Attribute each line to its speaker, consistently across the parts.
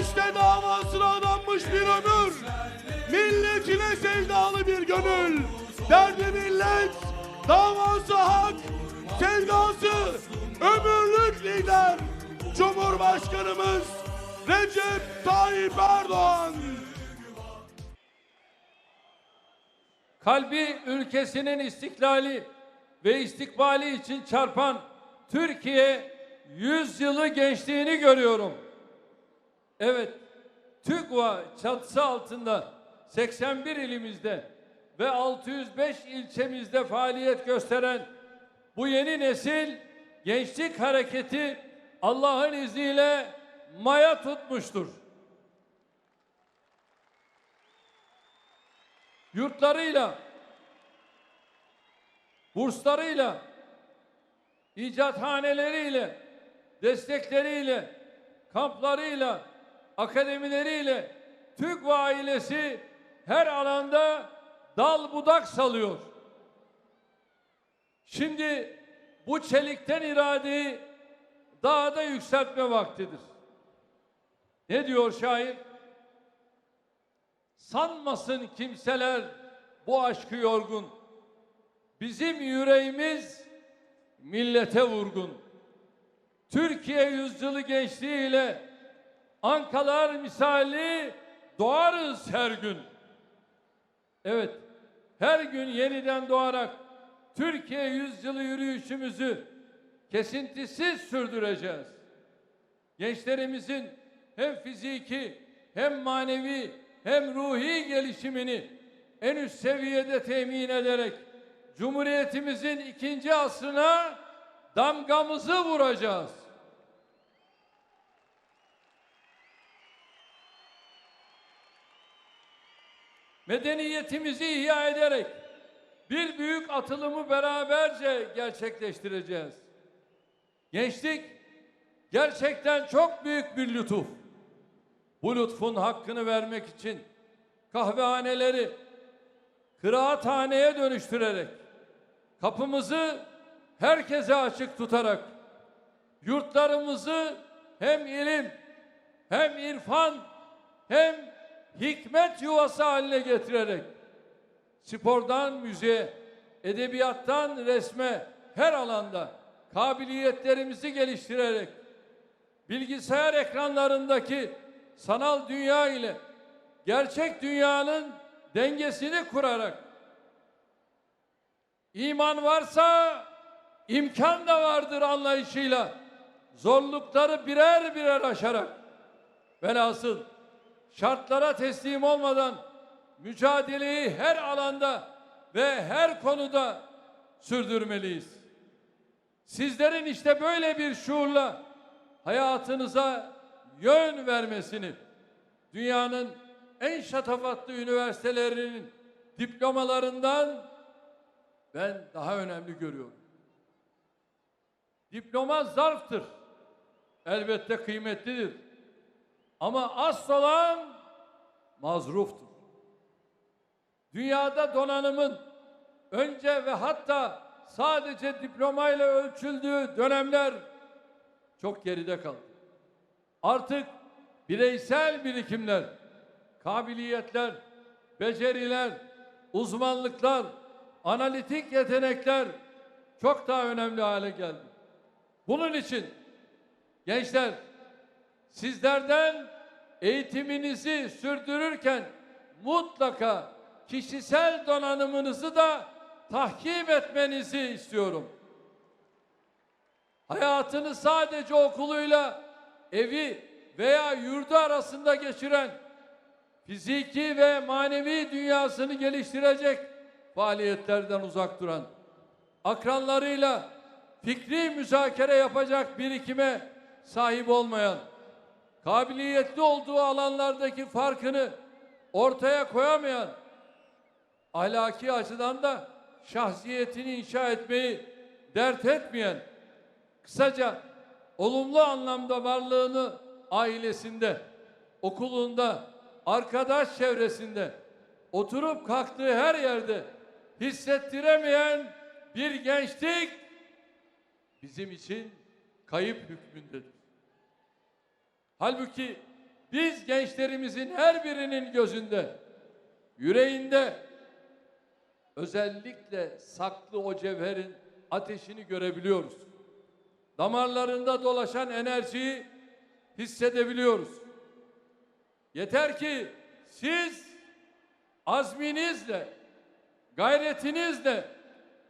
Speaker 1: İşte davasına adanmış bir ömür. Milletine sevdalı bir gönül. Derdi millet, davası hak, sevdası ömürlük lider. Cumhurbaşkanımız Recep Tayyip Erdoğan.
Speaker 2: kalbi ülkesinin istiklali ve istikbali için çarpan Türkiye 100 yılı gençliğini görüyorum. Evet, TÜGVA çatısı altında 81 ilimizde ve 605 ilçemizde faaliyet gösteren bu yeni nesil gençlik hareketi Allah'ın izniyle maya tutmuştur. yurtlarıyla, burslarıyla, icathaneleriyle, destekleriyle, kamplarıyla, akademileriyle TÜGVA ailesi her alanda dal budak salıyor. Şimdi bu çelikten iradeyi daha da yükseltme vaktidir. Ne diyor şair? Sanmasın kimseler bu aşkı yorgun. Bizim yüreğimiz millete vurgun. Türkiye yüzyılı gençliğiyle ankalar misali doğarız her gün. Evet, her gün yeniden doğarak Türkiye yüzyılı yürüyüşümüzü kesintisiz sürdüreceğiz. Gençlerimizin hem fiziki hem manevi hem ruhi gelişimini en üst seviyede temin ederek Cumhuriyetimizin ikinci asrına damgamızı vuracağız. Medeniyetimizi ihya ederek bir büyük atılımı beraberce gerçekleştireceğiz. Gençlik gerçekten çok büyük bir lütuf. Bu lütfun hakkını vermek için kahvehaneleri kıraathaneye dönüştürerek kapımızı herkese açık tutarak yurtlarımızı hem ilim hem irfan hem hikmet yuvası haline getirerek spordan müziğe, edebiyattan resme her alanda kabiliyetlerimizi geliştirerek bilgisayar ekranlarındaki sanal dünya ile gerçek dünyanın dengesini kurarak iman varsa imkan da vardır anlayışıyla zorlukları birer birer aşarak velhasıl şartlara teslim olmadan mücadeleyi her alanda ve her konuda sürdürmeliyiz. Sizlerin işte böyle bir şuurla hayatınıza yön vermesini dünyanın en şatafatlı üniversitelerinin diplomalarından ben daha önemli görüyorum. Diploma zarftır. Elbette kıymetlidir. Ama asıl olan mazruftur. Dünyada donanımın önce ve hatta sadece diplomayla ölçüldüğü dönemler çok geride kaldı. Artık bireysel birikimler, kabiliyetler, beceriler, uzmanlıklar, analitik yetenekler çok daha önemli hale geldi. Bunun için gençler sizlerden eğitiminizi sürdürürken mutlaka kişisel donanımınızı da tahkim etmenizi istiyorum. Hayatını sadece okuluyla evi veya yurdu arasında geçiren fiziki ve manevi dünyasını geliştirecek faaliyetlerden uzak duran akranlarıyla fikri müzakere yapacak birikime sahip olmayan kabiliyetli olduğu alanlardaki farkını ortaya koyamayan ahlaki açıdan da şahsiyetini inşa etmeyi dert etmeyen kısaca olumlu anlamda varlığını ailesinde, okulunda, arkadaş çevresinde, oturup kalktığı her yerde hissettiremeyen bir gençlik bizim için kayıp hükmündedir. Halbuki biz gençlerimizin her birinin gözünde, yüreğinde özellikle saklı o cevherin ateşini görebiliyoruz. Damarlarında dolaşan enerjiyi hissedebiliyoruz. Yeter ki siz azminizle, gayretinizle,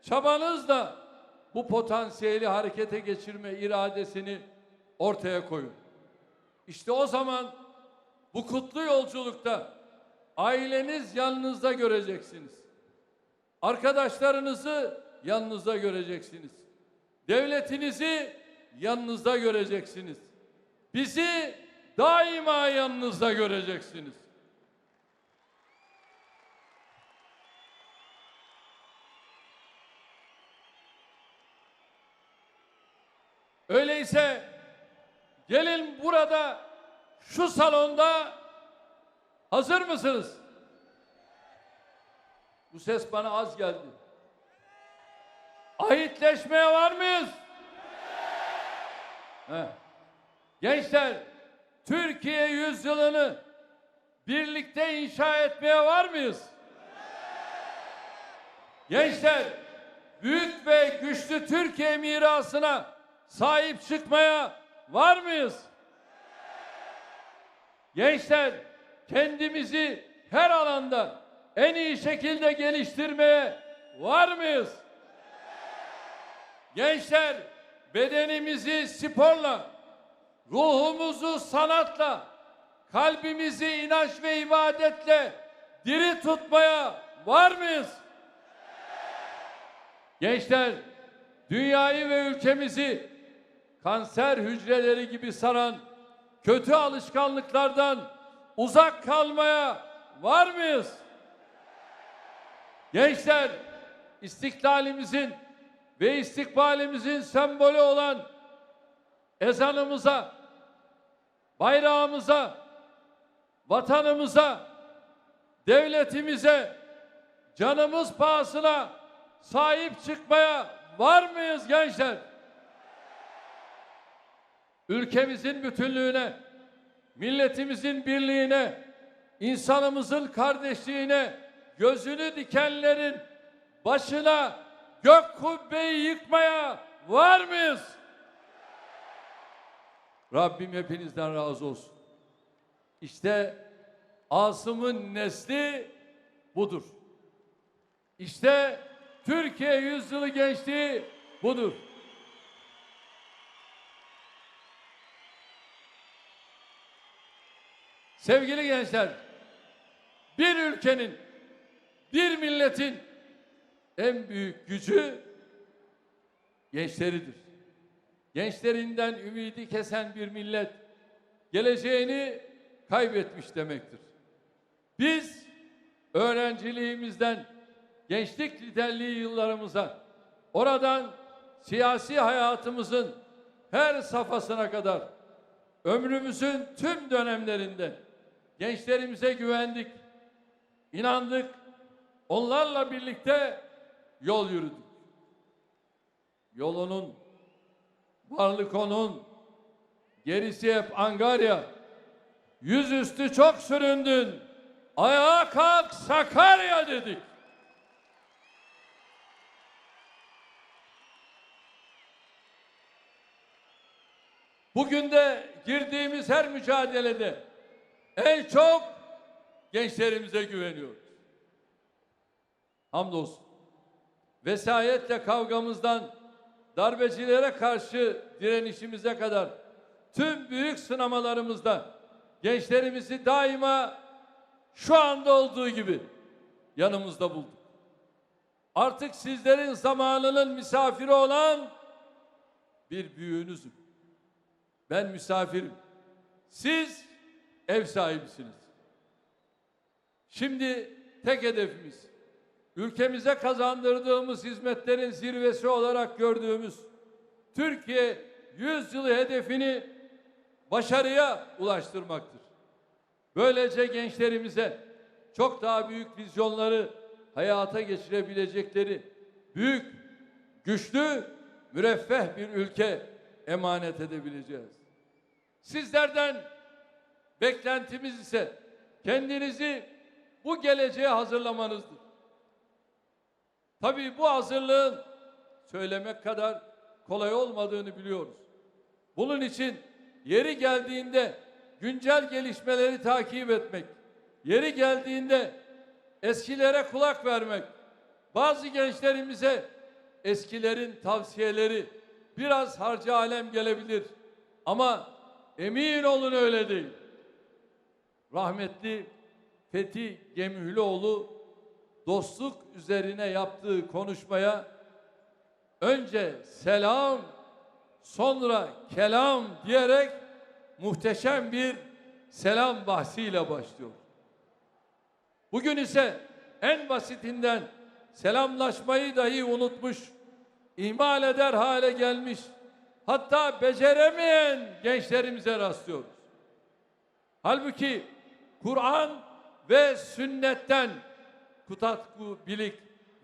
Speaker 2: çabanızla bu potansiyeli harekete geçirme iradesini ortaya koyun. İşte o zaman bu kutlu yolculukta aileniz yanınızda göreceksiniz. Arkadaşlarınızı yanınızda göreceksiniz. Devletinizi yanınızda göreceksiniz. Bizi daima yanınızda göreceksiniz. Öyleyse gelin burada şu salonda hazır mısınız? Bu ses bana az geldi. Ahitleşmeye var mıyız? Gençler, Türkiye yüzyılını birlikte inşa etmeye var mıyız? Gençler, büyük ve güçlü Türkiye mirasına sahip çıkmaya var mıyız? Gençler, kendimizi her alanda en iyi şekilde geliştirmeye var mıyız? Gençler, bedenimizi sporla, ruhumuzu sanatla, kalbimizi inanç ve ibadetle diri tutmaya var mıyız? Gençler, dünyayı ve ülkemizi kanser hücreleri gibi saran kötü alışkanlıklardan uzak kalmaya var mıyız? Gençler, istiklalimizin ve istikbalimizin sembolü olan ezanımıza, bayrağımıza, vatanımıza, devletimize, canımız pahasına sahip çıkmaya var mıyız gençler? Ülkemizin bütünlüğüne, milletimizin birliğine, insanımızın kardeşliğine gözünü dikenlerin başına gök kubbeyi yıkmaya var mıyız? Rabbim hepinizden razı olsun. İşte Asım'ın nesli budur. İşte Türkiye yüzyılı gençliği budur. Sevgili gençler, bir ülkenin, bir milletin en büyük gücü gençleridir. Gençlerinden ümidi kesen bir millet geleceğini kaybetmiş demektir. Biz öğrenciliğimizden gençlik liderliği yıllarımıza, oradan siyasi hayatımızın her safhasına kadar ömrümüzün tüm dönemlerinde gençlerimize güvendik, inandık, onlarla birlikte yol yürüdük. Yolunun, varlık onun, gerisi hep Angarya. Yüzüstü çok süründün, ayağa kalk Sakarya dedik. Bugün de girdiğimiz her mücadelede en çok gençlerimize güveniyoruz. Hamdolsun. Vesayetle kavgamızdan darbecilere karşı direnişimize kadar tüm büyük sınamalarımızda gençlerimizi daima şu anda olduğu gibi yanımızda bulduk. Artık sizlerin zamanının misafiri olan bir büyüğünüzüm. Ben misafirim. Siz ev sahibisiniz. Şimdi tek hedefimiz ülkemize kazandırdığımız hizmetlerin zirvesi olarak gördüğümüz Türkiye 100 yılı hedefini başarıya ulaştırmaktır. Böylece gençlerimize çok daha büyük vizyonları hayata geçirebilecekleri büyük, güçlü, müreffeh bir ülke emanet edebileceğiz. Sizlerden Beklentimiz ise kendinizi bu geleceğe hazırlamanızdır. Tabii bu hazırlığın söylemek kadar kolay olmadığını biliyoruz. Bunun için yeri geldiğinde güncel gelişmeleri takip etmek, yeri geldiğinde eskilere kulak vermek, bazı gençlerimize eskilerin tavsiyeleri biraz harcı alem gelebilir. Ama emin olun öyle değil. Rahmetli Fethi Gemühlüoğlu dostluk üzerine yaptığı konuşmaya önce selam sonra kelam diyerek muhteşem bir selam bahsiyle başlıyor. Bugün ise en basitinden selamlaşmayı dahi unutmuş, ihmal eder hale gelmiş, hatta beceremeyen gençlerimize rastlıyoruz. Halbuki Kur'an ve sünnetten Kutatku Bilik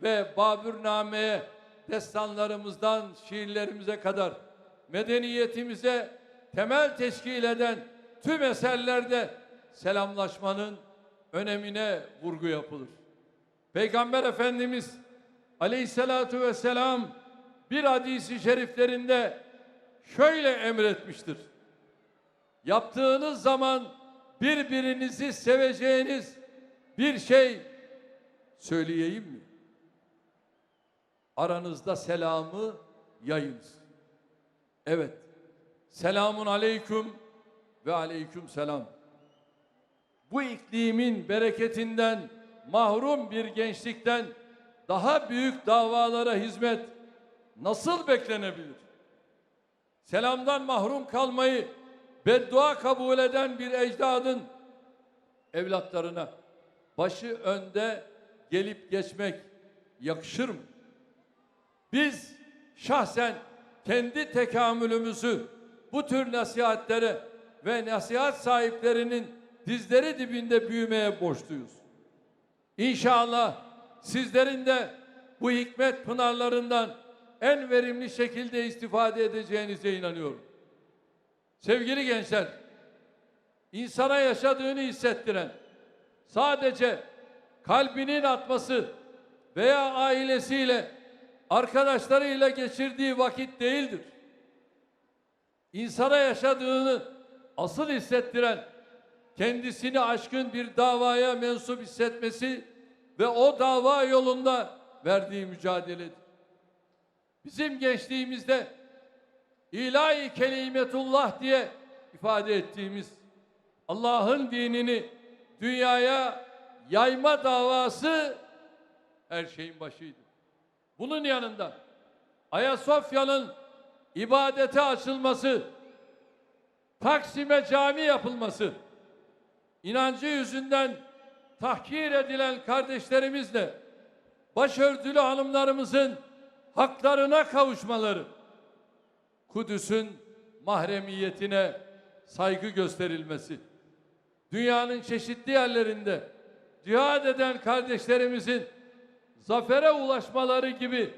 Speaker 2: ve Babürname'ye destanlarımızdan şiirlerimize kadar medeniyetimize temel teşkil eden tüm eserlerde selamlaşmanın önemine vurgu yapılır. Peygamber Efendimiz Aleyhisselatu vesselam bir hadisi şeriflerinde şöyle emretmiştir. Yaptığınız zaman birbirinizi seveceğiniz bir şey söyleyeyim mi? Aranızda selamı yayınız. Evet. Selamun aleyküm ve aleyküm selam. Bu iklimin bereketinden mahrum bir gençlikten daha büyük davalara hizmet nasıl beklenebilir? Selamdan mahrum kalmayı beddua kabul eden bir ecdadın evlatlarına başı önde gelip geçmek yakışır mı? Biz şahsen kendi tekamülümüzü bu tür nasihatlere ve nasihat sahiplerinin dizleri dibinde büyümeye borçluyuz. İnşallah sizlerin de bu hikmet pınarlarından en verimli şekilde istifade edeceğinize inanıyorum. Sevgili gençler, insana yaşadığını hissettiren sadece kalbinin atması veya ailesiyle, arkadaşlarıyla geçirdiği vakit değildir. İnsana yaşadığını asıl hissettiren, kendisini aşkın bir davaya mensup hissetmesi ve o dava yolunda verdiği mücadeledir. Bizim gençliğimizde ilahi kelimetullah diye ifade ettiğimiz Allah'ın dinini dünyaya yayma davası her şeyin başıydı. Bunun yanında Ayasofya'nın ibadete açılması, Taksim'e cami yapılması, inancı yüzünden tahkir edilen kardeşlerimizle başörtülü hanımlarımızın haklarına kavuşmaları, Kudüs'ün mahremiyetine saygı gösterilmesi, dünyanın çeşitli yerlerinde cihad eden kardeşlerimizin zafere ulaşmaları gibi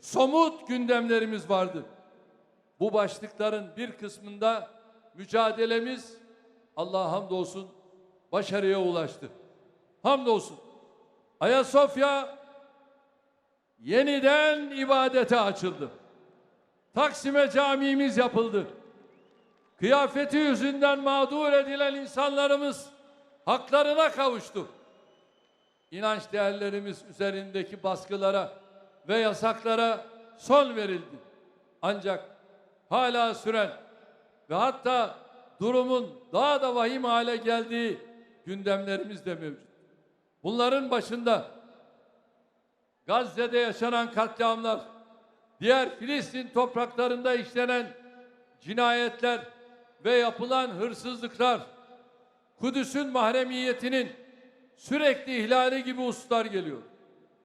Speaker 2: somut gündemlerimiz vardı. Bu başlıkların bir kısmında mücadelemiz Allah'a hamdolsun başarıya ulaştı. Hamdolsun. Ayasofya yeniden ibadete açıldı. Taksim'e camimiz yapıldı. Kıyafeti yüzünden mağdur edilen insanlarımız haklarına kavuştu. İnanç değerlerimiz üzerindeki baskılara ve yasaklara son verildi. Ancak hala süren ve hatta durumun daha da vahim hale geldiği gündemlerimiz de mevcut. Bunların başında Gazze'de yaşanan katliamlar, diğer Filistin topraklarında işlenen cinayetler ve yapılan hırsızlıklar, Kudüs'ün mahremiyetinin sürekli ihlali gibi hususlar geliyor.